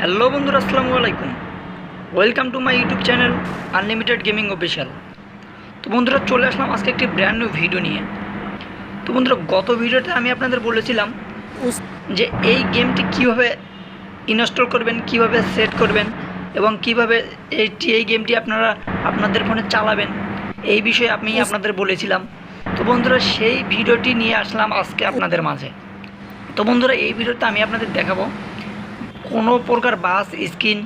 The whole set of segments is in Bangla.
হ্যালো বন্ধুরা আসসালামু আলাইকুম। Welcome to my YouTube channel unlimited gaming official তো বন্ধুরা চলে আসলাম আজকে একটি ব্র্যান্ড নিউ ভিডিও নিয়ে। তো বন্ধুরা গত ভিডিওতে আমি আপনাদের বলেছিলাম যে এই গেমটি কীভাবে ইনস্টল করবেন কীভাবে সেট করবেন এবং কীভাবে এইটি এই গেমটি আপনারা আপনাদের ফোনে চালাবেন এই বিষয়ে আমি আপনাদের বলেছিলাম। তো বন্ধুরা সেই ভিডিওটি নিয়ে আসলাম আজকে আপনাদের মাঝে। তো বন্ধুরা এই ভিডিওতে আমি আপনাদের দেখাবো কোনো প্রকার bus screen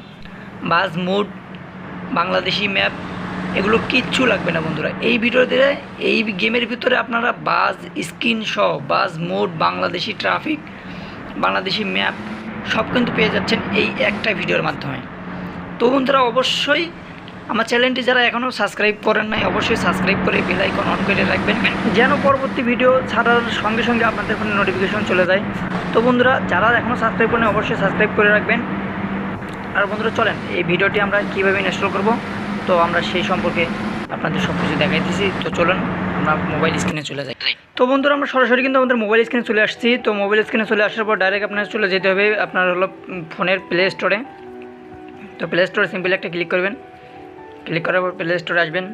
bus, mod, Bangladeshi map, এগুলো কিচ্ছু লাগবে না বন্ধুরা। এই ভিডিওতে এই গেমের ভিতরে আপনারা বাস স্ক্রিন সহ, bus, mod, Bangladeshi traffic, Bangladeshi map সব কিন্তু পেয়ে যাচ্ছেন এই একটা ভিডিওর মাধ্যমে। তো বন্ধুরা, অবশ্যই আমার চ্যানেলটি যারা এখনও সাবস্ক্রাইব করেন নাই, অবশ্যই সাবস্ক্রাইব করে বেল আইকন অন করে রাখবেন। যেন পরবর্তী ভিডিও ছাড়ার সঙ্গে সঙ্গে আপনাদের ফোনে নোটিফিকেশন চলে যায়। তো বন্ধুরা, যারা এখনও সাবস্ক্রাইব করেন অবশ্যই সাবস্ক্রাইব করে রাখবেন। আর বন্ধুরা, চলেন, এই ভিডিওটি আমরা কীভাবে ইনস্টল করব? তো আমরা সেই সম্পর্কে আপনাদের সব কিছু দেখাই দিয়েছি তো চলুন, আমরা মোবাইল স্ক্রিনে চলে যাই। তো বন্ধুরা, আমরা সরাসরি কিন্তু আমাদের মোবাইল স্ক্রিনে চলে আসছি। তো মোবাইল স্ক্রিনে চলে আসার পর ডাইরেক্ট আপনার চলে যেতে হবে আপনার হলো ফোনের প্লে স্টোরে তো প্লে স্টোরে সিম্পলি একটা ক্লিক করবেন। ক্লিক করার পর প্লে স্টোরে আসবেন।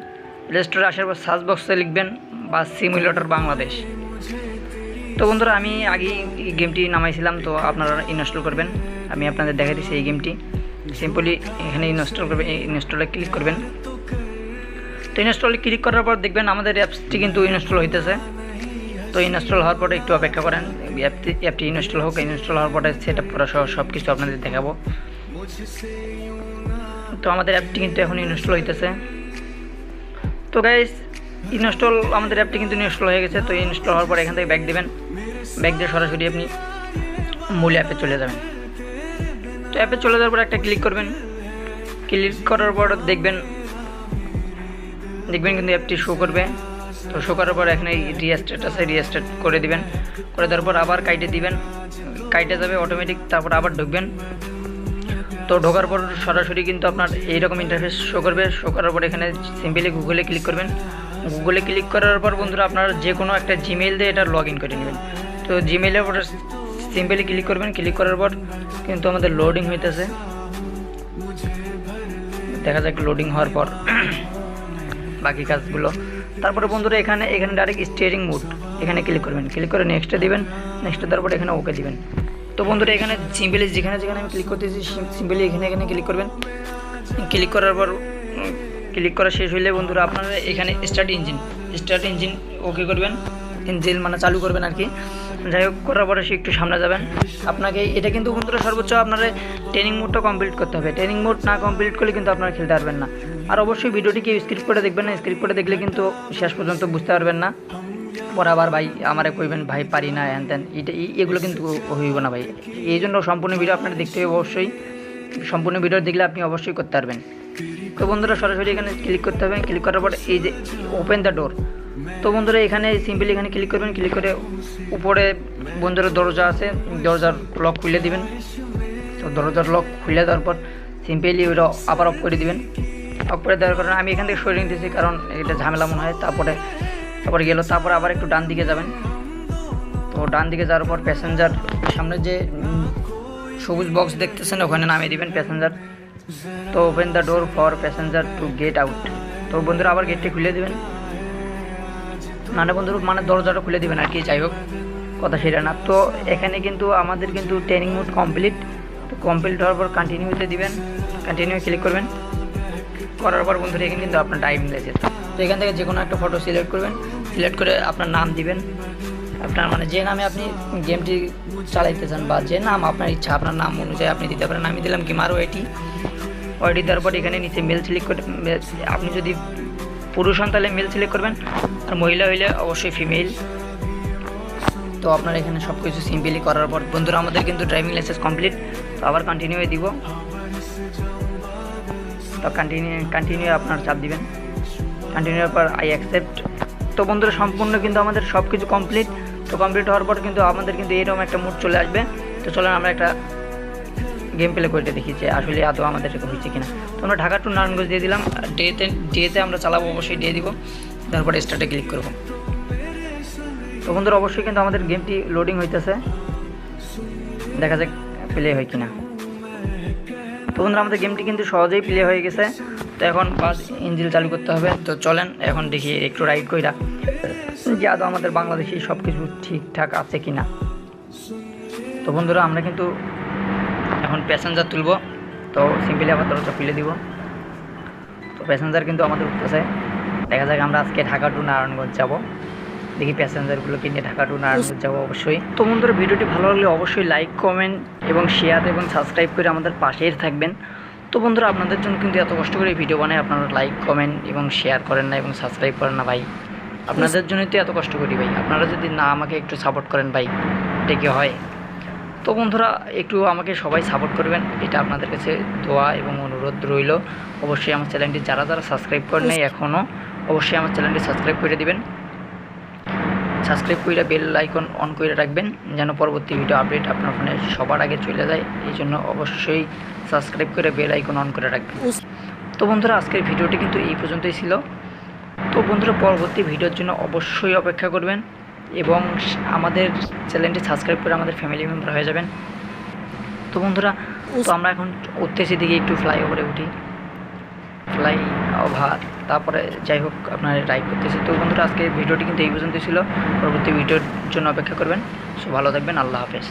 প্লে স্টোরে আসার পর সার্চ বক্সে লিখবেন বা সিমুলেটর বাংলাদেশ তো বন্ধুরা, আমি এই গেমটি নামাইছিলাম, তো আপনারা ইনস্টল করবেন। আমি আপনাদের দেখাই দিচ্ছি এই গেমটি সিম্পলি এখানে ইনস্টল করবেন ইনস্টলে ক্লিক করবেন। তো ইনস্টলে ক্লিক করার পর দেখবেন আমাদের অ্যাপসটি কিন্তু ইনস্টল হইতেছে। তো ইনস্টল হওয়ার পরে একটু অপেক্ষা করেন। অ্যাপটি অ্যাপটি ইনস্টল হোক ইনস্টল হওয়ার পরে সেটা সহ সব কিছু আপনাদের দেখাবো। তো আমাদের অ্যাপটি কিন্তু এখন ইনস্টল হইতেছে। তো গাইস ইনস্টল আমাদের অ্যাপটি কিন্তু ইনস্টল হয়ে গেছে, তো ইনস্টল হওয়ার পর এখান থেকে ব্যাক দেবেন। ব্যাক দিয়ে সরাসরি আপনি মূল অ্যাপে চলে যাবেন। তো অ্যাপে চলে যাওয়ার পর একটা ক্লিক করবেন। ক্লিক করার পর দেখবেন দেখবেন কিন্তু অ্যাপটি শো করবে। তো শো করার পর এখানে রিস্টেট আছে রিস্টেট করে দিবেন। করে দেওয়ার পর আবার কাইটে দিবেন। কাইটে যাবে অটোমেটিক তারপর আবার ঢুকবেন। তো ঢোকার পর সরাসরি কিন্তু আপনার এইরকম ইন্টারফেস শো করবে। শো করার পর এখানে সিম্পলি গুগলে ক্লিক করবেন। গুগলে ক্লিক করার পর বন্ধুরা আপনার যে কোনো একটা জিমেইল দিয়ে এটা লগ ইন করে নেবেন। তো জিমেইলের পর সিম্পলি ক্লিক করবেন। ক্লিক করার পর কিন্তু আমাদের লোডিং হইতেছে। দেখা যাক লোডিং হওয়ার পর বাকি কাজগুলো। তারপরে বন্ধুরা এখানে এখানে ডাইরেক্ট স্টিয়ারিং মুড এখানে ক্লিক করবেন। ক্লিক করে নেক্সটে দিবেন। নেক্সটে তারপরে এখানে ওকে দিবেন। তো বন্ধুরা, এখানে সিম্পলি যেখানে যেখানে আমি ক্লিক করতেছি সিম্পলি এখানে এখানে ক্লিক করবেন। ক্লিক করার পর ক্লিক করা শেষ হইলে বন্ধুরা, আপনারা এখানে start engine start engine okay করবেন। ইঞ্জিন মানে চালু করবেন আর কি। যাই হোক, করার পরে সে একটু সামনে যাবেন। আপনাকে, এটা কিন্তু বন্ধুরা সর্বোচ্চ আপনার ট্রেনিং মোডটা কমপ্লিট করতে হবে। ট্রেনিং মোড না কমপ্লিট করলে কিন্তু আপনারা খেলতে পারবেন না। আর অবশ্যই ভিডিওটি কেউ স্ক্রিপ্ট করে দেখবেন না। স্ক্রিপ্ট করে দেখলে কিন্তু শেষ পর্যন্ত বুঝতে পারবেন না। পরে আবার ভাই, আমারে কইবেন, ভাই, পারি না হ্যান ত্যান এটা এগুলো কিন্তু হইব না ভাই। এই জন্য সম্পূর্ণ ভিডিও আপনারা দেখতে হবে অবশ্যই। সম্পূর্ণ ভিডিও দেখলে আপনি অবশ্যই করতে পারবেন। তো বন্ধুরা, সরাসরি এখানে ক্লিক করতে হবে। ক্লিক করার পর এই যে ওপেন দ্য ডোর তো বন্ধুরা, এখানে সিম্পলি এখানে ক্লিক করবেন। ক্লিক করে উপরে বন্ধুরা দরজা আছে। দরজার লক খুলে দিবেন। তো দরজার লক খুলে দেওয়ার পর সিম্পলি ওটা আবার অফ করে দিবেন। অফ করে দেওয়ার কারণে আমি এখান থেকে সরিয়ে নিতেছি, কারণ এটা ঝামেলা মনে হয়। তারপরে তারপরে গেল, তারপর আবার একটু ডান দিকে যাবেন। তো ডান দিকে যাওয়ার পর প্যাসেঞ্জার সামনে যে সবুজ বক্স দেখতেছেন, ওখানে নামিয়ে দিবেন প্যাসেঞ্জার তো open the door for passenger to get out তো বন্ধুরা, আবার গেটটি খুলে দিবেন। মানে বন্ধুরা মানে দরজাটা খুলে দিবেন আর কি, যাই হোক, কথা সেটা না। তো এখানে কিন্তু আমাদের কিন্তু ট্রেনিং মোড কমপ্লিট তো কমপ্লিট হওয়ার পর কন্টিনিউতে দিবেন। কন্টিনিউ ক্লিক করবেন। করার পর বন্ধুরা, এখানে কিন্তু আপনার টাইম লেগেছে তো এখান থেকে যে কোনো একটা ফটো সিলেক্ট করবেন। সিলেক্ট করে আপনার নাম দিবেন। আপনার মানে যে নামে আপনি গেমটি চালাইতে চান বা যে নাম আপনার ইচ্ছা, আপনার নাম অনুযায়ী আপনি দিতে পারেন। আমি দিলাম কি মারো ওইটি দেওয়ার পর এখানে নিচে মেল সিলেক্ট করে আপনি যদি পুরুষ হন তাহলে মেল সিলেক্ট করবেন। আর মহিলা হইলে অবশ্যই ফিমেল। তো আপনার এখানে সব কিছু সিম্পলি করার পর, বন্ধুরা, আমাদের কিন্তু ড্রাইভিং লাইসেন্স কমপ্লিট। তো আবার কন্টিনিউ দিব। তো কন্টিনিউ কন্টিনিউ আপনার চাপ দিবেন। কন্টিনিউর পর আই অ্যাকসেপ্ট তো বন্ধুরা সম্পূর্ণ কিন্তু আমাদের সব কিছু কমপ্লিট তো কমপ্লিট হওয়ার পর কিন্তু আমাদের কিন্তু এরকম একটা মুড চলে আসবে। তো চলেন আমরা একটা গেম প্লে করে দেখি যে আসলে আদৌ আমাদের হয়েছে কিনা। তো আমরা ঢাকা টু নারায়ণগঞ্জ দিয়ে দিলাম। ডেতে ডেতে আমরা চালাবো অবশ্যই দিয়ে দিব। তারপরে স্টার্টে ক্লিক করব। তো বন্ধুরা, অবশ্যই কিন্তু আমাদের গেমটি লোডিং হইতেছে। দেখা যাক প্লে হয় কিনা। তো বন্ধুরা, আমাদের গেমটি কিন্তু সহজেই প্লে হয়ে গেছে। এখন বাস ইঞ্জিল চালু করতে হবে। তো চলেন, এখন দেখি একটু রাইড কইরা। যে আদৌ আমাদের বাংলাদেশি সব কিছু ঠিকঠাক আছে কি না তো বন্ধুরা, আমরা কিন্তু এখন প্যাসেঞ্জার তুলব। তো সিম্পলি আবার দরজা খুলে দিব। তো প্যাসেঞ্জার কিন্তু আমাদের উঠতেছে। দেখা যাক আমরা আজকে ঢাকা টু নারায়ণগঞ্জ যাব। দেখি প্যাসেঞ্জারগুলো কিনে ঢাকা টু নারায়ণগঞ্জ যাব অবশ্যই। তো বন্ধুরা, ভিডিওটি ভালো লাগলে অবশ্যই লাইক কমেন্ট এবং শেয়ার এবং সাবস্ক্রাইব করে আমাদের পাশেই থাকবেন। তো বন্ধুরা আপনাদের জন্য কিন্তু এত কষ্ট করে ভিডিও বানাই। আপনারা লাইক কমেন্ট এবং শেয়ার করেন না এবং সাবস্ক্রাইব করেন না ভাই। আপনাদের জন্যই তো এত কষ্ট করি ভাই। আপনারা যদি না আমাকে একটু সাপোর্ট করেন ভাই এটা কি হয়? তো বন্ধুরা একটু আমাকে সবাই সাপোর্ট করবেন। এটা আপনাদের কাছে দোয়া এবং অনুরোধ রইল। অবশ্যই আমার চ্যানেলটি যারা যারা সাবস্ক্রাইব করেন এখনও অবশ্যই আমার চ্যানেলটি সাবস্ক্রাইব করে দিবেন। সাবস্ক্রাইব করে বেল আইকন অন করে রাখবেন যেন পরবর্তী ভিডিও আপডেট আপনার ফোনে সবার আগে চলে যায়। এই জন্য অবশ্যই সাবস্ক্রাইব করে বেল আইকন অন করে রাখবেন। তো বন্ধুরা আজকের ভিডিওটি কিন্তু এই পর্যন্তই ছিল। তো বন্ধুরা পরবর্তী ভিডিওর জন্য অবশ্যই অপেক্ষা করবেন এবং আমাদের চ্যানেলটি সাবস্ক্রাইব করে আমাদের ফ্যামিলি মেম্বার হয়ে যাবেন। তো বন্ধুরা তো আমরা এখন উঠতেছি দিকে একটু ফ্লাইওভারে উঠি। ফ্লাই ওভার তারপরে যাই হোক আপনার রাইড করতেছি। তো বন্ধুরা, আজকে ভিডিওটি কিন্তু এই পর্যন্তই ছিল। পরবর্তী ভিডিওর জন্য অপেক্ষা করবেন। সো ভালো থাকবেন, আল্লাহ হাফেজ।